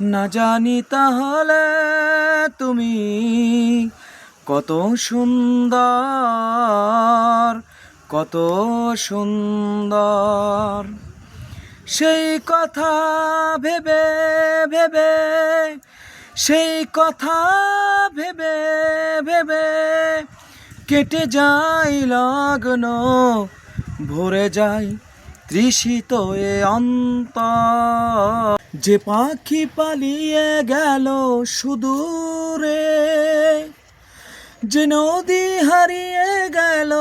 না জানি তাহলে তুমি কত সুন্দর কত সুন্দর। সেই কথা ভেবে ভেবে, সেই কথা ভেবে ভেবে কেটে যাই লগ্ন, ভরে যাই তৃষিত এ অন্তর। যে পাখি পালিয়ে গেল সুদূরে, যে নদী হারিয়ে গেল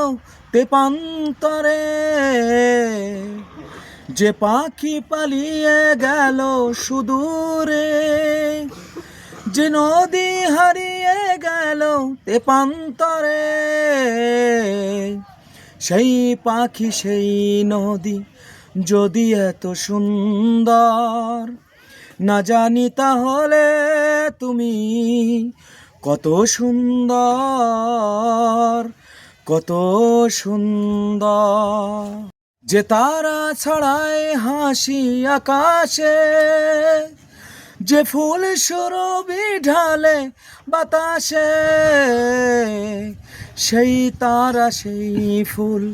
তেপান্তরে, যে পাখি পালিয়ে গেল সুদূরে, যে নদী হারিয়ে গেল তেপান্তরে, সেই পাখি সেই নদী যদি এত সুন্দর না জানি তাহলে তুমি কত সুন্দর কত সুন্দর। যে তারা ছড়ায় হাসি আকাশে, যে ফুল সুরবি ঢালে বাতাসে, সেই তারা সেই ফুল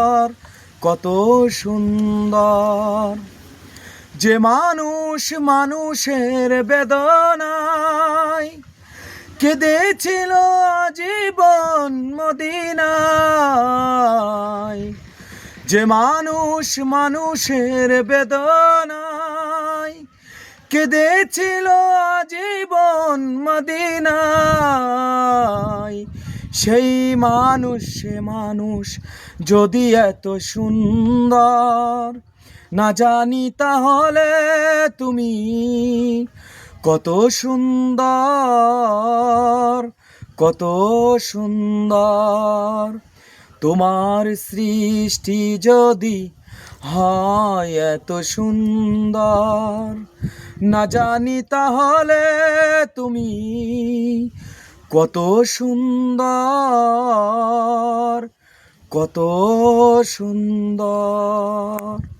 কত সুন্দর। যে মানুষ মানুষের বেদনায় কেঁদেছিল জীবন মদিনায়। যে মানুষ মানুষের বেদনায় কেঁদেছিল জীবন মদিনায়। সেই মানুষ, সে মানুষ যদি এত সুন্দর না জানি তাহলে তুমি কত সুন্দর কত সুন্দর। তোমার সৃষ্টি যদি হয় এত সুন্দর, না জানি তাহলে তুমি কত সুন্দর কত সুন্দর।